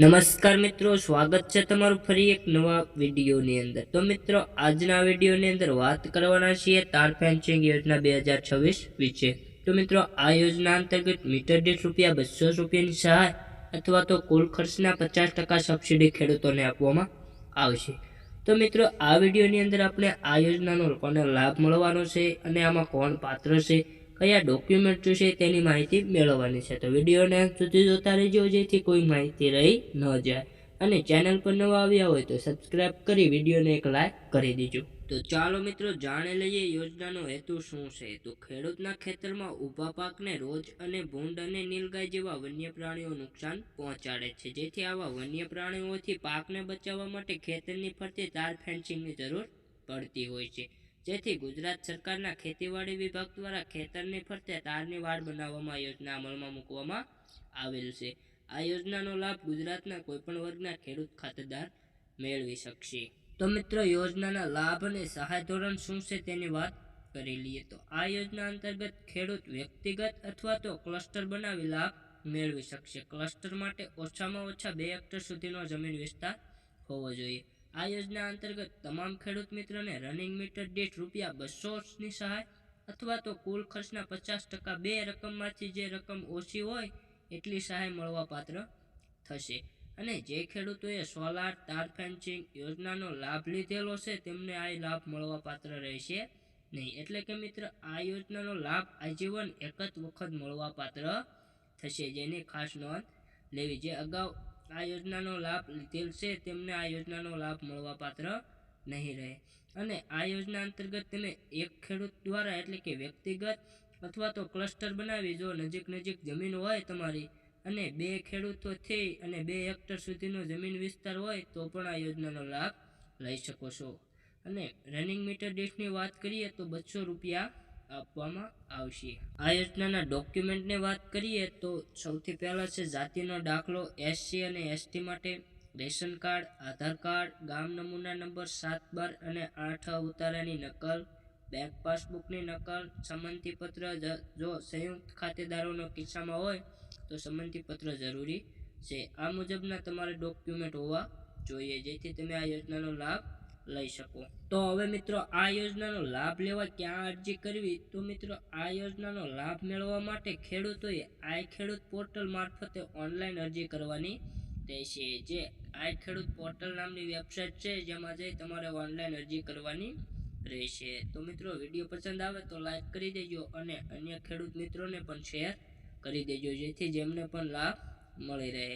નમસ્કાર મિત્રો, સ્વાગત છે તમારું ફરી એક નવા વિડીયોની અંદર. તો મિત્રો, આજના વિડીયોની અંદર વાત કરવાના છીએ તાર ફેન્સિંગ યોજના બે હજાર છવ્વીસ વિશે. તો મિત્રો, આ યોજના અંતર્ગત મીટર દીઠ રૂપિયા બસો રૂપિયાની સહાય અથવા તો કુલ ખર્ચના પચાસ ટકા સબસિડી ખેડૂતોને આપવામાં આવશે. તો મિત્રો, આ વિડીયોની અંદર આપણે આ યોજનાનો લોકોને લાભ મળવાનો છે અને આમાં કોણ પાત્ર છે કયા ડોક્યુમેન્ટ છે તેની માહિતી મેળવવાની છે. તો વિડીયોને અંત સુધી જોતા રહેજો, જેથી કોઈ માહિતી રહી ન જાય. અને ચેનલ પર નવા આવ્યા હોય તો સબસ્ક્રાઈબ કરી વિડીયોને એક લાઈક કરી દેજો. તો ચાલો મિત્રો, જાણી લઈએ યોજનાનો હેતુ શું છે? તો ખેડૂતના ખેતરમાં ઊભા પાકને રોજ અને ભૂંડ અને નીલગાય જેવા વન્ય પ્રાણીઓ નુકસાન પહોંચાડે છે. જેથી આવા વન્ય પ્રાણીઓથી પાકને બચાવવા માટે ખેતરની ફરતે તાર ફેન્સિંગની જરૂર પડતી હોય છે. જેથી ગુજરાત સરકારના ખેતીવાડી વિભાગ દ્વારા ખેતરની ફરતે તારની વાડ બનાવવામાં યોજના અમલમાં મૂકવામાં આવેલ છે. આ યોજનાનો લાભ ગુજરાતના કોઈપણ વર્ગના ખેડૂત ખાતેદાર મેળવી શકશે. તો મિત્રો, યોજનાના લાભ અને સહાય ધોરણ શું છે તેની વાત કરી લઈએ તો આ યોજના અંતર્ગત ખેડૂત વ્યક્તિગત અથવા તો ક્લસ્ટર બનાવી લાભ મેળવી શકશે. ક્લસ્ટર માટે ઓછામાં ઓછા બે હેક્ટર સુધીનો જમીન વિસ્તાર હોવો જોઈએ. આ યોજના અંતર્ગત તમામ ખેડૂત મિત્રોને રનિંગ મીટર દીઠ રૂપિયા બસોની સહાય અથવા તો કુલ ખર્ચના પચાસ ટકા બે રકમમાંથી જે રકમ ઓછી હોય એટલી સહાય મળવાપાત્ર થશે. અને જે ખેડૂતોએ સોલાર તાર ફેન્સિંગ યોજનાનો લાભ લીધેલો છે તેમને આ લાભ મળવાપાત્ર રહેશે નહીં. એટલે કે મિત્ર, આ યોજનાનો લાભ આજીવન એક જ વખત મળવાપાત્ર થશે, જેની ખાસ નોંધ લેવી. જે અગાઉ આ યોજનાનો લાભ લીધેલ છે, તેમને આ યોજનાનો લાભ મળવા પાત્ર નહીં રહે. અને આ યોજના અંતર્ગત તમે એક ખેડૂત દ્વારા એટલે કે વ્યક્તિગત અથવા તો ક્લસ્ટર બનાવી, જો નજીક નજીક જમીન હોય તમારી અને બે ખેડૂતોથી અને બે હેક્ટર સુધીનો જમીન વિસ્તાર હોય, તો પણ આ યોજનાનો લાભ લઈ શકો છો. અને રનિંગ મીટર ડીશની વાત કરીએ તો બસો રૂપિયા આપવામાં આવશે. આ યોજનાના ડોક્યુમેન્ટની વાત કરીએ તો સૌથી પહેલાં છે જાતિનો દાખલો એસસી અને એસટી માટે, રેશન કાર્ડ, આધાર કાર્ડ, ગામ નમૂના નંબર સાત બાર અને આઠ ઉતારાની નકલ, બેંક પાસબુકની નકલ, સંમતિપત્ર જ- સંયુક્ત ખાતેદારોનો કિસ્સામાં હોય તો સંમતિપત્ર જરૂરી છે. આ મુજબના તમારે ડોક્યુમેન્ટ હોવા જોઈએ. જેથી તમે આ યોજનાનો લાભ લઈ શકો. તો હવે મિત્રો આ યોજનાનો લાભ લેવા ક્યાં અરજી કરવી? તો મિત્રો આ યોજનાનો લાભ મેળવવા માટે ખેડૂતોએ આઈ ખેડૂત પોર્ટલ મારફતે ઓનલાઈન અરજી કરવાની રહેશે. જે આઈ ખેડૂત પોર્ટલ નામની વેબસાઇટ છે, જેમાં જઈ તમારે ઓનલાઈન અરજી કરવાની રહેશે. તો મિત્રો વીડિયો પસંદ આવે તો લાઈક કરી દેજો અને અન્ય ખેડૂત મિત્રોને પણ શેર કરી દેજો, જેથી જેમને પણ લાભ મળી રહે.